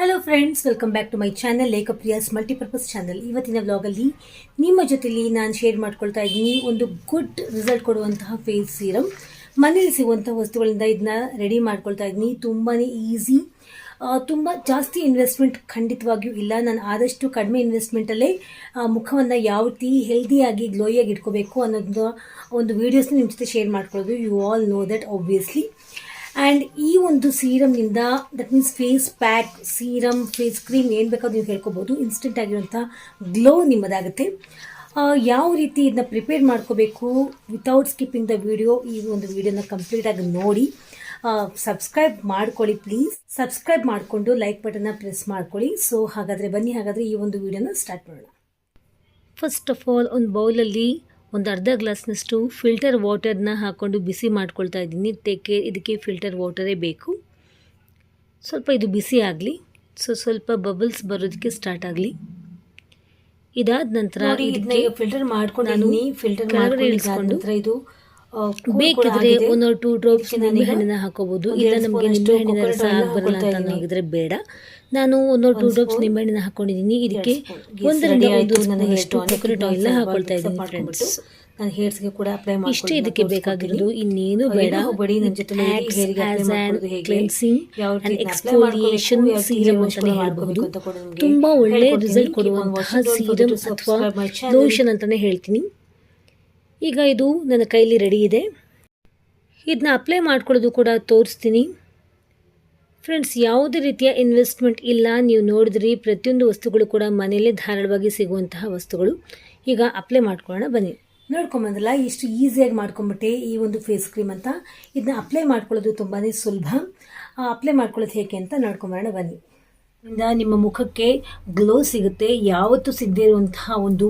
Hello friends welcome back to my channel Lekhapriyas multipurpose channel ಇವತ್ತಿನ ವ್ಲಾಗಲ್ಲಿ ನಿಮ್ಮ ಜೊತೆಲಿ ನಾನು ಶೇರ್ ಮಾಡ್ಕೊಳ್ತಾ ಇದ್ದೀನಿ ಒಂದು ಗುಡ್ ರಿಸಲ್ಟ್ ಕೊಡುವಂತಹ ಫೇಸ್ ಸೀರಮ್ ಮನೇಲಿ ಸಿಗುವಂಥ ವಸ್ತುಗಳಿಂದ ಇದನ್ನ ರೆಡಿ ಮಾಡ್ಕೊಳ್ತಾ ಇದ್ದೀನಿ. ತುಂಬಾ ಈಸಿ ತುಂಬ ಜಾಸ್ತಿ ಇನ್ವೆಸ್ಟ್ಮೆಂಟ್ ಖಂಡಿತವಾಗಿಯೂ ಇಲ್ಲ. ನಾನು ಆದಷ್ಟು ಕಡಿಮೆ ಇನ್ವೆಸ್ಟ್ಮೆಂಟಲ್ಲೇ ಮುಖವನ್ನು ಯಾವ ರೀತಿ ಹೆಲ್ದಿಯಾಗಿ ಗ್ಲೋಯಾಗಿ ಇಟ್ಕೋಬೇಕು ಅನ್ನೋದನ್ನ ಒಂದು ವೀಡಿಯೋಸ್ನ ನಿಮ್ಮ ಜೊತೆ ಶೇರ್ ಮಾಡ್ಕೊಳ್ಳೋದು. You all know that obviously and ಈ ಒಂದು ಸೀರಮ್ನಿಂದ that means face pack serum face cream ಏನು ಬೇಕಾದ್ರೂ ನೀವು ಹೇಳ್ಕೊಬೋದು. ಇನ್ಸ್ಟೆಂಟ್ ಆಗಿರುವಂಥ ಗ್ಲೋ ನಿಮ್ಮದಾಗುತ್ತೆ. ಯಾವ ರೀತಿ ಇದನ್ನ ಪ್ರಿಪೇರ್ ಮಾಡ್ಕೋಬೇಕು ವಿತೌಟ್ ಸ್ಕಿಪ್ಪಿಂಗ್ ದ ವಿಡಿಯೋ ಈ ಒಂದು ವಿಡಿಯೋನ ಕಂಪ್ಲೀಟಾಗಿ ನೋಡಿ. ಸಬ್ಸ್ಕ್ರೈಬ್ ಮಾಡ್ಕೊಳ್ಳಿ ಪ್ಲೀಸ್ ಸಬ್ಸ್ಕ್ರೈಬ್ ಮಾಡಿಕೊಂಡು ಲೈಕ್ ಬಟನ್ನ ಪ್ರೆಸ್ ಮಾಡ್ಕೊಳ್ಳಿ. ಸೊ ಹಾಗಾದರೆ ಬನ್ನಿ, ಹಾಗಾದರೆ ಈ ಒಂದು ವಿಡಿಯೋನ ಸ್ಟಾರ್ಟ್ ಮಾಡೋಣ. ಫಸ್ಟ್ ಆಫ್ ಆಲ್ ಒಂದು ಬೌಲಲ್ಲಿ ಒಂದು ಅರ್ಧ ಗ್ಲಾಸ್ನಷ್ಟು ಫಿಲ್ಟರ್ ವಾಟರ್ನ ಹಾಕ್ಕೊಂಡು ಬಿಸಿ ಮಾಡ್ಕೊಳ್ತಾ ಇದ್ದೀನಿ. ತೆಕ್ಕೆ ಇದಕ್ಕೆ ಫಿಲ್ಟರ್ ವಾಟರೇ ಬೇಕು. ಸ್ವಲ್ಪ ಇದು ಬಿಸಿ ಆಗಲಿ. ಸೊ ಸ್ವಲ್ಪ ಬಬಲ್ಸ್ ಬರೋದಕ್ಕೆ ಸ್ಟಾರ್ಟ್ ಆಗಲಿ. ಇದಾದ ನಂತರ ಫಿಲ್ಟರ್ ಮಾಡ್ಕೊಂಡು ನಾನು ಫಿಲ್ಟರ್ ಕೆಳಗಡೆ ಇಳಿಸ್ಕೊಂಡು ಇದು ಬೇಕಿದ್ರೆ ಒಂದು ಟೂ ಡ್ರಾಪ್ಸ್ ನಿಂಬೆ ಹಣ್ಣನ್ನ ಹಾಕೋಬಹುದು ಇಲ್ಲ ನಮಗೆ ನಿಂಬೆ ಹಣ್ಣಿನ ರಸ ಬರಲ್ಲ ಅಂತ ಬೇಡ. ನಾನು ಒಂದು ಟೂ ಡ್ರಾಪ್ಸ್ ನಿಂಬೆಹಣ್ಣಿನ ಹಾಕೊಂಡಿದ್ದೀನಿ. ಇದಕ್ಕೆ ಒಂದರಿಂದ ಒಂದು ಎಷ್ಟು ಕೊಕೊನಟ್ ಆಯಿಲ್ ಹಾಕೊಳ್ತಾ ಇದ್ದೀನಿ ಫ್ರೆಂಡ್ಸ್ ನಾನು ಹೇರ್ಸ್ಗೆ ಕೂಡ ಅಪ್ಲೈ ಇಷ್ಟೇ ಇದಕ್ಕೆ ಬೇಕಾಗಿರೋದು ಇನ್ನೇನು ಬೇಡ. ಬಡಿ ನನ್ನ ಜೊತೆ ಕ್ಲೆನ್ಸಿಂಗ್ ಎಕ್ಸ್ಫೋಲಿಯೇಷನ್ ಸೀರಮ್ ಅಂತಾನೆ ಹೇಳಬಹುದು ತುಂಬಾ ಒಳ್ಳೆ ರಿಸಲ್ಟ್ ಕೊಡುವಂತಹ ಸೀರಮ್ ಅಥವಾ ಲೋಷನ್ ಅಂತಾನೆ ಹೇಳ್ತೀನಿ. ಈಗ ಇದು ನನ್ನ ಕೈಲಿ ರೆಡಿ ಇದೆ. ಇದನ್ನ ಅಪ್ಲೈ ಮಾಡ್ಕೊಳ್ಳೋದು ಕೂಡ ತೋರಿಸ್ತೀನಿ. ಫ್ರೆಂಡ್ಸ್ ಯಾವುದೇ ರೀತಿಯ ಇನ್ವೆಸ್ಟ್ಮೆಂಟ್ ಇಲ್ಲ, ನೀವು ನೋಡಿದ್ರಿ, ಪ್ರತಿಯೊಂದು ವಸ್ತುಗಳು ಕೂಡ ಮನೆಯಲ್ಲೇ ಧಾರಾಳವಾಗಿ ಸಿಗುವಂತಹ ವಸ್ತುಗಳು. ಈಗ ಅಪ್ಲೈ ಮಾಡ್ಕೊಳ್ಳೋಣ, ಬನ್ನಿ. ನೋಡ್ಕೊಂಬಂದಲ್ಲ ಇಷ್ಟು ಈಸಿಯಾಗಿ ಮಾಡ್ಕೊಂಬಿಟ್ಟೆ ಈ ಒಂದು ಫೇಸ್ ಕ್ರೀಮ್ ಅಂತ. ಇದನ್ನ ಅಪ್ಲೈ ಮಾಡ್ಕೊಳ್ಳೋದು ತುಂಬಾ ಸುಲಭ. ಅಪ್ಲೈ ಮಾಡ್ಕೊಳ್ಳೋದು ಹೇಗೆ ಅಂತ ನೋಡ್ಕೊಂಬರೋಣ ಬನ್ನಿ. ಇಂದ ನಿಮ್ಮ ಮುಖಕ್ಕೆ ಗ್ಲೋ ಸಿಗುತ್ತೆ. ಯಾವತ್ತೂ ಸಿಗದೇ ಇರುವಂತಹ ಒಂದು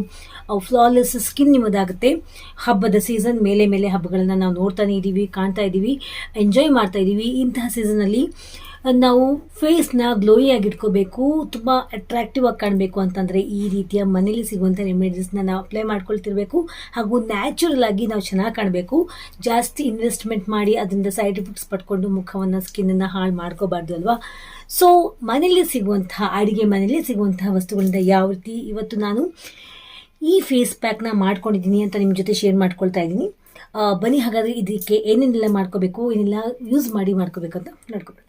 ಫ್ಲಾಲೆಸ್ ಸ್ಕಿನ್ ನಿಮ್ಮದಾಗುತ್ತೆ. ಹಬ್ಬದ ಸೀಸನ್ ಮೇಲೆ ಮೇಲೆ ಹಬ್ಬಗಳನ್ನು ನಾವು ನೋಡ್ತಾನೆ ಇದ್ದೀವಿ ಕಾಣ್ತಾ ಇದ್ದೀವಿ ಎಂಜಾಯ್ ಮಾಡ್ತಾ ಇದ್ದೀವಿ ಇಂತಹ ಸೀಸನಲ್ಲಿ ನಾವು ಫೇಸ್ನ ಗ್ಲೋಯಿಯಾಗಿ ಇಟ್ಕೋಬೇಕು ತುಂಬ ಅಟ್ರಾಕ್ಟಿವ್ ಆಗಿ ಕಾಣಬೇಕು ಅಂತಂದರೆ ಈ ರೀತಿಯ ಮನೇಲಿ ಸಿಗುವಂಥ ರೆಮಿಡೀಸ್ನ ನಾವು ಅಪ್ಲೈ ಮಾಡ್ಕೊಳ್ತಿರ್ಬೇಕು. ಹಾಗೂ ನ್ಯಾಚುರಲ್ ಆಗಿ ನಾವು ಚೆನ್ನಾಗಿ ಕಾಣಬೇಕು. ಜಾಸ್ತಿ ಇನ್ವೆಸ್ಟ್ಮೆಂಟ್ ಮಾಡಿ ಅದರಿಂದ ಸೈಡ್ ಎಫೆಕ್ಟ್ಸ್ ಪಡ್ಕೊಂಡು ಮುಖವನ್ನು ಸ್ಕಿನ್ನನ್ನು ಹಾಳು ಮಾಡ್ಕೋಬಾರ್ದು ಅಲ್ವಾ? ಸೊ ಮನೇಲಿ ಸಿಗುವಂತಹ ಅಡುಗೆ ಮನೇಲಿ ಸಿಗುವಂತಹ ವಸ್ತುಗಳಿಂದ ಯಾವ ರೀತಿ ಇವತ್ತು ನಾನು ಈ ಫೇಸ್ ಪ್ಯಾಕ್ನ ಮಾಡ್ಕೊಂಡಿದ್ದೀನಿ ಅಂತ ನಿಮ್ಮ ಜೊತೆ ಶೇರ್ ಮಾಡ್ಕೊಳ್ತಾ ಇದ್ದೀನಿ. ಬನ್ನಿ, ಹಾಗಾದರೆ ಇದಕ್ಕೆ ಏನೇನೆಲ್ಲ ಮಾಡ್ಕೋಬೇಕು, ಏನೆಲ್ಲ ಯೂಸ್ ಮಾಡಿ ಮಾಡ್ಕೋಬೇಕು ಅಂತ ನೋಡ್ಕೊಬೇಡ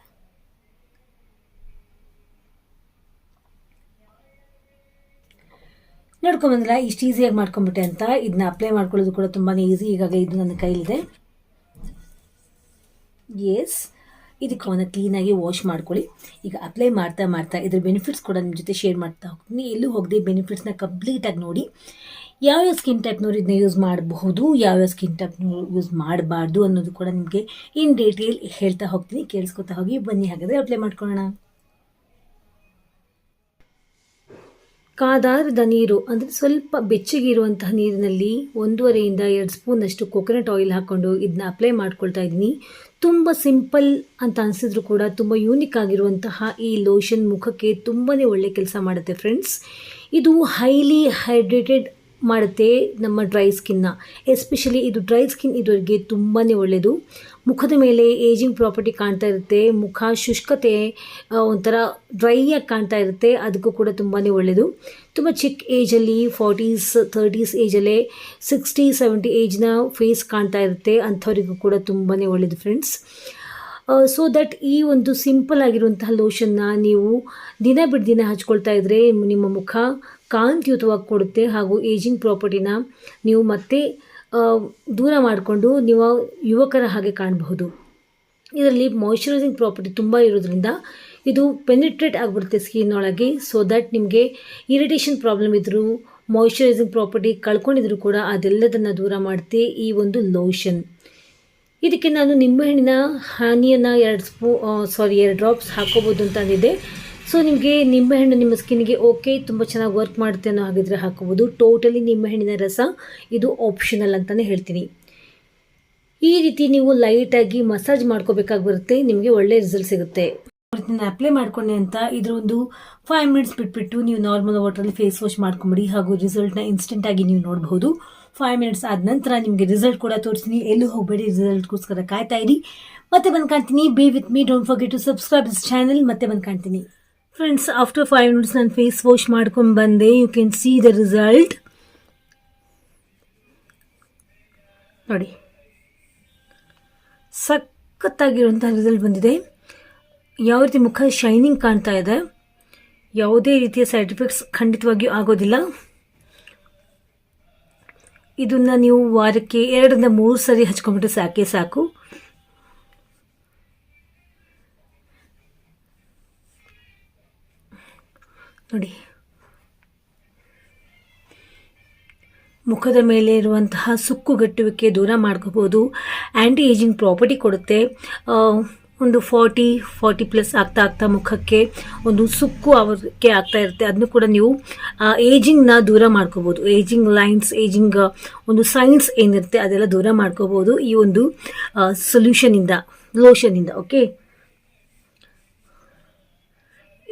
ನೋಡ್ಕೊಂಬಂದ್ರೆ ಇಷ್ಟು ಈಸಿಯಾಗಿ ಮಾಡ್ಕೊಂಬಿಟ್ಟೆ ಅಂತ. ಇದನ್ನ ಅಪ್ಲೈ ಮಾಡ್ಕೊಳ್ಳೋದು ಕೂಡ ತುಂಬಾ ಈಸಿ ಈಗಾಗಲೇ ಇದು ನನ್ನ ಕೈಲಿದೆ. ಎಸ್ ಇದಕ್ಕೆ ಅವನ್ನ ಕ್ಲೀನಾಗಿ ವಾಶ್ ಮಾಡ್ಕೊಳ್ಳಿ. ಈಗ ಅಪ್ಲೈ ಮಾಡ್ತಾ ಮಾಡ್ತಾ ಇದ್ರ ಬೆನಿಫಿಟ್ಸ್ ಕೂಡ ನಿಮ್ಮ ಜೊತೆ ಶೇರ್ ಮಾಡ್ತಾ ಹೋಗ್ತೀನಿ. ಎಲ್ಲೂ ಹೋಗದೆ ಬೆನಿಫಿಟ್ಸ್ನ ಕಂಪ್ಲೀಟಾಗಿ ನೋಡಿ. ಯಾವ್ಯಾವ ಸ್ಕಿನ್ ಟೈಪ್ನವ್ರು ಇದನ್ನ ಯೂಸ್ ಮಾಡಬಹುದು, ಯಾವ್ಯಾವ ಸ್ಕಿನ್ ಟೈಪ್ನವ್ರು ಯೂಸ್ ಮಾಡಬಾರ್ದು ಅನ್ನೋದು ಕೂಡ ನಿಮಗೆ ಇನ್ ಡೀಟೇಲ್ ಹೇಳ್ತಾ ಹೋಗ್ತೀನಿ. ಕೇಳಿಸ್ಕೊತಾ ಹೋಗಿ, ಬನ್ನಿ ಹಾಗಾದರೆ ಅಪ್ಲೈ ಮಾಡ್ಕೊಳ್ಳೋಣ. ಕಾದಾರದ ನೀರು, ಅಂದರೆ ಸ್ವಲ್ಪ ಬೆಚ್ಚಗಿರುವಂತಹ ನೀರಿನಲ್ಲಿ ಒಂದೂವರೆಯಿಂದ ಎರಡು ಸ್ಪೂನಷ್ಟು ಕೊಕೊನಟ್ ಆಯಿಲ್ ಹಾಕ್ಕೊಂಡು ಇದನ್ನ ಅಪ್ಲೈ ಮಾಡ್ಕೊಳ್ತಾ ಇದ್ದೀನಿ. ತುಂಬ ಸಿಂಪಲ್ ಅಂತ ಅನಿಸಿದ್ರು ಕೂಡ ತುಂಬ ಯೂನಿಕ್ ಆಗಿರುವಂತಹ ಈ ಲೋಷನ್ ಮುಖಕ್ಕೆ ತುಂಬಾ ಒಳ್ಳೆ ಕೆಲಸ ಮಾಡುತ್ತೆ ಫ್ರೆಂಡ್ಸ್ ಇದು ಹೈಲಿ ಹೈಡ್ರೇಟೆಡ್ ಮಾಡುತ್ತೆ ನಮ್ಮ ಡ್ರೈ ಸ್ಕಿನ್ನ ಎಸ್ಪೆಷಲಿ ಇದು ಡ್ರೈ ಸ್ಕಿನ್ ಇರೋರಿಗೆ ತುಂಬಾ ಒಳ್ಳೆಯದು ಮುಖದ ಮೇಲೆ ಏಜಿಂಗ್ ಪ್ರಾಪರ್ಟಿ ಕಾಣ್ತಾ ಇರುತ್ತೆ. ಮುಖ ಶುಷ್ಕತೆ ಒಂಥರ ಡ್ರೈಯಾಗಿ ಕಾಣ್ತಾ ಇರುತ್ತೆ. ಅದಕ್ಕೂ ಕೂಡ ತುಂಬಾ ಒಳ್ಳೆಯದು ತುಂಬ ಚಿಕ್ಕ ಏಜಲ್ಲಿ ಫಾರ್ಟೀಸ್ ತರ್ಟೀಸ್ ಏಜಲ್ಲೇ ಸಿಕ್ಸ್ಟಿ ಸೆವೆಂಟಿ ಏಜ್ನ ಫೇಸ್ ಕಾಣ್ತಾ ಇರುತ್ತೆ. ಅಂಥವರಿಗೂ ಕೂಡ ತುಂಬಾ ಒಳ್ಳೆಯದು ಫ್ರೆಂಡ್ಸ್ ಸೊ ದಟ್ ಈ ಒಂದು ಸಿಂಪಲ್ ಆಗಿರುವಂತಹ ಲೋಷನ್ನ ನೀವು ದಿನ ಬಿಟ್ಟು ದಿನ ಹಚ್ಕೊಳ್ತಾ ಇದ್ದರೆ ನಿಮ್ಮ ಮುಖ ಕಾಂತಿಯುತವಾಗಿ ಕೊಡುತ್ತೆ ಹಾಗೂ ಏಜಿಂಗ್ ಪ್ರಾಪರ್ಟಿನ ನೀವು ಮತ್ತೆ ದೂರ ಮಾಡಿಕೊಂಡು ನೀವು ಯುವಕರ ಹಾಗೆ ಕಾಣಬಹುದು. ಇದರಲ್ಲಿ ಮಾಯಿಶ್ಚರೈಸಿಂಗ್ ಪ್ರಾಪರ್ಟಿ ತುಂಬ ಇರೋದ್ರಿಂದ ಇದು ಪೆನಿಟ್ರೇಟ್ ಆಗಿಬಿಡುತ್ತೆ ಸ್ಕಿನ್ ಒಳಗೆ ಸೊ ದಟ್ ನಿಮಗೆ ಇರಿಟೇಷನ್ ಪ್ರಾಬ್ಲಮ್ ಇದ್ದರೂ ಮಾಯಿಶ್ಚರೈಸಿಂಗ್ ಪ್ರಾಪರ್ಟಿ ಕಳ್ಕೊಂಡಿದ್ರು ಕೂಡ ಅದೆಲ್ಲದನ್ನು ದೂರ ಮಾಡುತ್ತೆ ಈ ಒಂದು ಲೋಷನ್ ಇದಕ್ಕೆ ನಾನು ನಿಂಬೆಹಣ್ಣಿನ ಹಾನಿಯನ್ನು ಎರಡು ಸ್ಪೂ ಸಾರಿ ಎರಡು ಡ್ರಾಪ್ಸ್ ಹಾಕೋಬೋದು ಅಂತ ಅಂದಿದ್ದೆ. ಸೊ ನಿಮಗೆ ನಿಂಬೆಹಣ್ಣು ನಿಮ್ಮ ಸ್ಕಿನ್ಗೆ ಓಕೆ ತುಂಬ ಚೆನ್ನಾಗಿ ವರ್ಕ್ ಮಾಡುತ್ತೆ ಅನ್ನೋ ಹಾಗಿದ್ರೆ ಹಾಕೋಬೋದು. ಟೋಟಲಿ ನಿಂಬೆಹಣ್ಣಿನ ರಸ ಇದು ಆಪ್ಷನಲ್ ಅಂತಲೇ ಹೇಳ್ತೀನಿ. ಈ ರೀತಿ ನೀವು ಲೈಟಾಗಿ ಮಸಾಜ್ ಮಾಡ್ಕೋಬೇಕಾಗಿ ಬರುತ್ತೆ ನಿಮಗೆ ಒಳ್ಳೆ ರಿಸಲ್ಟ್ ಸಿಗುತ್ತೆ. ಅಪ್ಲೈ ಮಾಡ್ಕೊಂಡೆ ಅಂತ ಇದ್ರ ಒಂದು ಫೈವ್ ಮಿನಿಟ್ಸ್ ಬಿಟ್ಬಿಟ್ಟು ನೀವು ನಾರ್ಮಲ್ ವಾಟರಲ್ಲಿ ಫೇಸ್ ವಾಶ್ ಮಾಡ್ಕೊಂಬಿಡಿ. ಹಾಗೂ ರಿಸಲ್ಟ್ನ ಇನ್ಸ್ಟೆಂಟಾಗಿ ನೀವು ನೋಡಬಹುದು ಫೈವ್ ಮಿನಿಟ್ಸ್ ಆದ ನಂತರ ನಿಮಗೆ ರಿಸಲ್ಟ್ ಕೂಡ ತೋರಿಸ್ತೀನಿ. ಎಲ್ಲೂ ಹೋಗಬೇಡಿ ರಿಸಲ್ಟ್ಗೋಸ್ಕರ ಕಾಯ್ತಾ ಇರಿ. ಮತ್ತೆ ಬಂದು ಕಾಣ್ತೀನಿ. Be with me don't forget to subscribe this channel ಮತ್ತೆ ಬಂದು ಕಾಣ್ತೀನಿ. ಫ್ರೆಂಡ್ಸ್ ಆಫ್ಟರ್ ಫೈವ್ ಮಿನಿಟ್ಸ್ ನಾನು ಫೇಸ್ ವಾಶ್ ಮಾಡ್ಕೊಂಡು ಬಂದೆ. You can see the result ನೋಡಿ. ಸಖತ್ತಾಗಿರುವಂಥ ರಿಸಲ್ಟ್ ಬಂದಿದೆ. ಯಾವ ರೀತಿ ಮುಖ ಶೈನಿಂಗ್ ಕಾಣ್ತಾ ಇದೆ. ಯಾವುದೇ ರೀತಿಯ ಸೈಡ್ ಎಫೆಕ್ಟ್ಸ್ ಖಂಡಿತವಾಗಿಯೂ ಆಗೋದಿಲ್ಲ. ಇದನ್ನು ನೀವು ವಾರಕ್ಕೆ ಎರಡರಿಂದ ಮೂರು ಸರಿ ಹಚ್ಕೊಂಡ್ಬಿಟ್ರೆ ಸಾಕೇ ಸಾಕು. ನೋಡಿ. ಮುಖದ ಮೇಲೆ ಇರುವಂತಹ ಸುಕ್ಕುಗಟ್ಟುವಿಕೆ ದೂರ ಮಾಡ್ಕೋಬೋದು. ಆ್ಯಂಟಿ ಏಜಿಂಗ್ ಪ್ರಾಪರ್ಟಿ ಕೊಡುತ್ತೆ. ಒಂದು ಫಾರ್ಟಿ ಫಾರ್ಟಿ ಪ್ಲಸ್ ಆಗ್ತಾ ಆಗ್ತಾ ಮುಖಕ್ಕೆ ಒಂದು ಸುಕ್ಕು ಅವರಿಗೆ ಆಗ್ತಾ ಇರುತ್ತೆ. ಅದನ್ನು ಕೂಡ ನೀವು ಏಜಿಂಗ್ನ ದೂರ ಮಾಡ್ಕೋಬೋದು. ಏಜಿಂಗ್ ಲೈನ್ಸ್ ಏಜಿಂಗ್ ಒಂದು ಸೈನ್ಸ್ ಏನಿರುತ್ತೆ ಅದೆಲ್ಲ ದೂರ ಮಾಡ್ಕೋಬೋದು. ಈ ಒಂದು ಸೊಲ್ಯೂಷನಿಂದ ಲೋಷನಿಂದ ಓಕೆ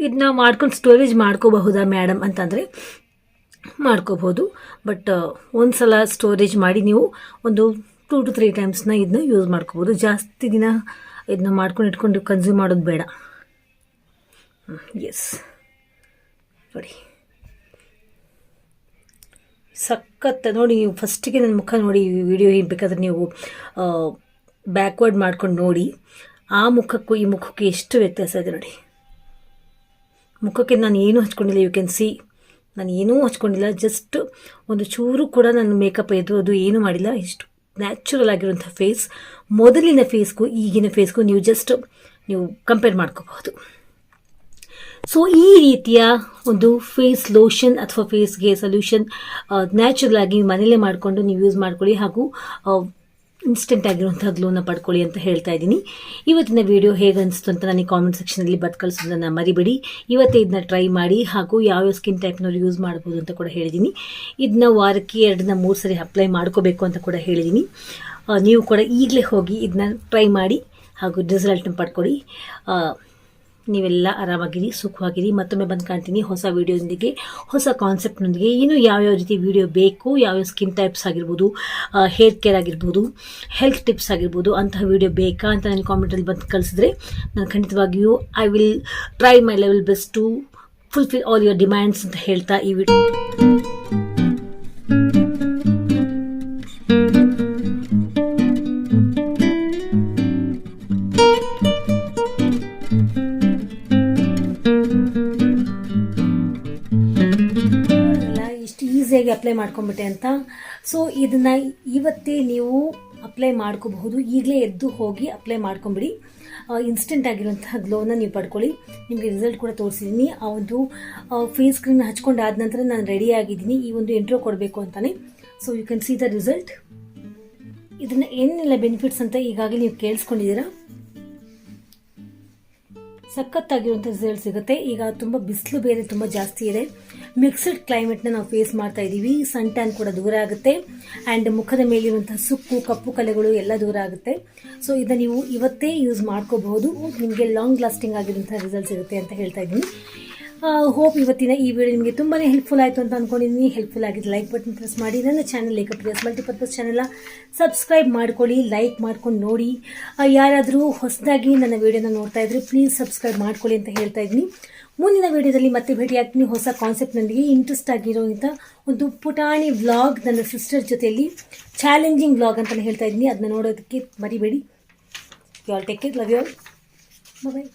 ಇದನ್ನ ಮಾಡ್ಕೊಂಡು ಸ್ಟೋರೇಜ್ ಮಾಡ್ಕೋಬಹುದಾ ಮೇಡಮ್ ಅಂತಂದರೆ? ಮಾಡ್ಕೋಬಹುದು. ಬಟ್ ಒಂದು ಸಲ ಸ್ಟೋರೇಜ್ ಮಾಡಿ ನೀವು ಒಂದು ಟೂ ಟು ತ್ರೀ ಟೈಮ್ಸ್ನ ಇದನ್ನ ಯೂಸ್ ಮಾಡ್ಕೋಬೋದು ಜಾಸ್ತಿ ದಿನ ಇದನ್ನ ಮಾಡ್ಕೊಂಡು ಇಟ್ಕೊಂಡು ಕನ್ಸ್ಯೂಮ್ ಮಾಡೋದು ಬೇಡ. ಎಸ್ ನೋಡಿ. ಸಖತ್, ನೋಡಿ ನೀವು ಫಸ್ಟಿಗೆ ನನ್ನ ಮುಖ ನೋಡಿ ವಿಡಿಯೋ ಬೇಕಾದ್ರೆ ನೀವು ಬ್ಯಾಕ್ವರ್ಡ್ ಮಾಡ್ಕೊಂಡು ನೋಡಿ. ಆ ಮುಖಕ್ಕೂ ಈ ಮುಖಕ್ಕೂ ಎಷ್ಟು ವ್ಯತ್ಯಾಸ ಇದೆ ನೋಡಿ. ಮುಖಕ್ಕೆ ನಾನು ಏನೂ ಹಚ್ಕೊಂಡಿಲ್ಲ. ಯು ಕ್ಯಾನ್ ಸಿ ನಾನು ಏನೂ ಹಚ್ಕೊಂಡಿಲ್ಲ. ಜಸ್ಟ್ ಒಂದು ಚೂರು ಕೂಡ ನಾನು ಮೇಕಪ್ ಎದ್ದು ಅದು ಏನೂ ಮಾಡಿಲ್ಲ. ಇಷ್ಟು ನ್ಯಾಚುರಲ್ ಆಗಿರುವಂಥ ಫೇಸ್ ಮೊದಲಿನ ಫೇಸ್ಗೂ ಈಗಿನ ಫೇಸ್ಗೂ ನೀವು ಜಸ್ಟ್ ನೀವು ಕಂಪೇರ್ ಮಾಡ್ಕೋಬಹುದು. ಸೊ ಈ ರೀತಿಯ ಒಂದು ಫೇಸ್ ಲೋಷನ್ ಅಥವಾ ಫೇಸ್ಗೆ ಸೊಲ್ಯೂಷನ್ ನ್ಯಾಚುರಲ್ ಆಗಿ ಮನೇಲೇ ಮಾಡಿಕೊಂಡು ನೀವು ಯೂಸ್ ಮಾಡ್ಕೊಳ್ಳಿ. ಹಾಗೂ ಇನ್ಸ್ಟೆಂಟ್ ಆಗಿರುವಂಥ ಗ್ಲೋನ ಪಡ್ಕೊಳ್ಳಿ ಅಂತ ಹೇಳ್ತಾ ಇದ್ದೀನಿ. ಇವತ್ತಿನ ವಿಡಿಯೋ ಹೇಗೆ ಅನಿಸ್ತು ಅಂತ ನನಗೆ ಕಾಮೆಂಟ್ ಸೆಕ್ಷನಲ್ಲಿ ಬತ್ ಕಳಿಸೋದನ್ನು ಮರಿಬೇಡಿ. ಇವತ್ತೇ ಇದನ್ನ ಟ್ರೈ ಮಾಡಿ ಹಾಗೂ ಯಾವ್ಯಾವ ಸ್ಕಿನ್ ಟೈಪ್ನವ್ರು ಯೂಸ್ ಮಾಡ್ಬೋದು ಅಂತ ಕೂಡ ಹೇಳಿದ್ದೀನಿ. ಇದನ್ನ ವಾರಕ್ಕೆ ಎರಡನ್ನ ಮೂರು ಸರಿ ಅಪ್ಲೈ ಮಾಡ್ಕೋಬೇಕು ಅಂತ ಕೂಡ ಹೇಳಿದ್ದೀನಿ. ನೀವು ಕೂಡ ಈಗಲೇ ಹೋಗಿ ಇದನ್ನ ಟ್ರೈ ಮಾಡಿ ಹಾಗೂ ರಿಸಲ್ಟ್ನ ಪಡ್ಕೊಳ್ಳಿ. ನೀವೆಲ್ಲ ಆರಾಮಾಗಿರಿ, ಸುಖವಾಗಿರಿ, ಮತ್ತೊಮ್ಮೆ ಬಂದು ಕಾಣ್ತೀನಿ ಹೊಸ ವೀಡಿಯೋದೊಂದಿಗೆ. ಹೊಸ ಕಾನ್ಸೆಪ್ಟ್ನೊಂದಿಗೆ ಇನ್ನು ಯಾವ್ಯಾವ ರೀತಿ ವಿಡಿಯೋ ಬೇಕು, ಯಾವ್ಯಾವ ಸ್ಕಿನ್ ಟೈಪ್ಸ್ ಆಗಿರ್ಬೋದು ಹೇರ್ ಕೇರ್ ಆಗಿರ್ಬೋದು ಹೆಲ್ತ್ ಟಿಪ್ಸ್ ಆಗಿರ್ಬೋದು, ಅಂತಹ ವಿಡಿಯೋ ಬೇಕಾ ಅಂತ ನನಗೆ ಕಾಮೆಂಟಲ್ಲಿ ಬಂದು ಕಳಿಸಿದ್ರೆ ನಾನು ಖಂಡಿತವಾಗಿಯೂ I will try my level best to fulfil all your demands ಅಂತ ಹೇಳ್ತಾ ಈ ವಿಡಿಯೋ ಮಾಡ್ಕೊಂಬಿಟ್ಟೆ ಅಂತ. ಸೊ ಇದನ್ನ ಇವತ್ತೇ ನೀವು ಅಪ್ಲೈ ಮಾಡ್ಕೋಬಹುದು. ಈಗಲೇ ಎದ್ದು ಹೋಗಿ ಅಪ್ಲೈ ಮಾಡ್ಕೊಂಬಿಡಿ. ಇನ್ಸ್ಟೆಂಟ್ ಆಗಿರುವಂತಹ ಗ್ಲೋನ ನೀವು ಪಡ್ಕೊಳ್ಳಿ. ನಿಮಗೆ ರಿಸಲ್ಟ್ ಕೂಡ ತೋರಿಸಿದ್ದೀನಿ ಆ ಒಂದು ಫೇಸ್ ಕ್ರೀಮ್ ಹಚ್ಕೊಂಡಾದ ನಂತರ ನಾನು ರೆಡಿ ಆಗಿದ್ದೀನಿ. ಈ ಒಂದು ಇಂಟ್ರೋ ಕೊಡಬೇಕು ಅಂತಾನೆ. So you can see the result ಇದನ್ನ ಏನೆಲ್ಲ ಬೆನಿಫಿಟ್ಸ್ ಅಂತ ಈಗಾಗಲೇ ನೀವು ಕೇಳಿಸ್ಕೊಂಡಿದ್ದೀರಾ? ಸಖತ್ತಾಗಿರುವಂಥ ರಿಸಲ್ಟ್ ಸಿಗುತ್ತೆ. ಈಗ ತುಂಬ ಬಿಸಿಲು ಬೇರೆ ತುಂಬ ಜಾಸ್ತಿ ಇದೆ. ಮಿಕ್ಸ್ಡ್ ಕ್ಲೈಮೇಟ್ನ ನಾವು ಫೇಸ್ ಮಾಡ್ತಾ ಇದ್ದೀವಿ. ಸನ್ ಟ್ಯಾನ್ ಕೂಡ ದೂರ ಆಗುತ್ತೆ. ಆ್ಯಂಡ್ ಮುಖದ ಮೇಲಿರುವಂತಹ ಸುಕ್ಕು, ಕಪ್ಪು ಕಲೆಗಳು ಎಲ್ಲ ದೂರ ಆಗುತ್ತೆ. ಸೊ ಇದನ್ನ ನೀವು ಇವತ್ತೇ ಯೂಸ್ ಮಾಡ್ಕೋಬಹುದು. ನಿಮಗೆ ಲಾಂಗ್ ಲಾಸ್ಟಿಂಗ್ ಆಗಿರುವಂಥ ರಿಸಲ್ಟ್ ಸಿಗುತ್ತೆ ಅಂತ ಹೇಳ್ತಾ ಇದ್ದೀನಿ. ಹೋಪ್ ಇವತ್ತಿನ ಈ ವಿಡಿಯೋ ನಿಮಗೆ ತುಂಬಾ ಹೆಲ್ಪ್ಫುಲ್ ಆಯಿತು ಅಂತ ಅನ್ಕೊಂಡಿದ್ದೀನಿ ಹೆಲ್ಪ್ಫುಲ್ ಆಗಿದ್ದು ಲೈಕ್ ಬಟನ್ ಪ್ರೆಸ್ ಮಾಡಿ. ನನ್ನ ಚಾನಲ್ ಲೇಖ ಪ್ರಿಯಸ್ ಮಲ್ಟಿಪರ್ಪಸ್ ಚಾನೆಲ್ನ ಸಬ್ಸ್ಕ್ರೈಬ್ ಮಾಡ್ಕೊಳ್ಳಿ ಲೈಕ್ ಮಾಡ್ಕೊಂಡು ನೋಡಿ. ಯಾರಾದರೂ ಹೊಸದಾಗಿ ನನ್ನ ವಿಡಿಯೋನ ನೋಡ್ತಾ ಇದ್ರೆ ಪ್ಲೀಸ್ ಸಬ್ಸ್ಕ್ರೈಬ್ ಮಾಡ್ಕೊಳ್ಳಿ ಅಂತ ಹೇಳ್ತಾ ಇದ್ದೀನಿ. ಮುಂದಿನ ವಿಡಿಯೋದಲ್ಲಿ ಮತ್ತೆ ಭೇಟಿ ಆಗ್ತೀನಿ ಹೊಸ ಕಾನ್ಸೆಪ್ಟ್ನೊಂದಿಗೆ ಇಂಟ್ರೆಸ್ಟ್ ಆಗಿರೋಂಥ ಒಂದು ಪುಟಾಣಿ ವ್ಲಾಗ್ ನನ್ನ ಸಿಸ್ಟರ್ ಜೊತೆಯಲ್ಲಿ ಚಾಲೆಂಜಿಂಗ್ ವ್ಲಾಗ್ ಅಂತಲೇ ಹೇಳ್ತಾ ಇದ್ದೀನಿ. ಅದನ್ನ ನೋಡೋದಕ್ಕೆ ಮರಿಬೇಡಿ. You all take care love you all bye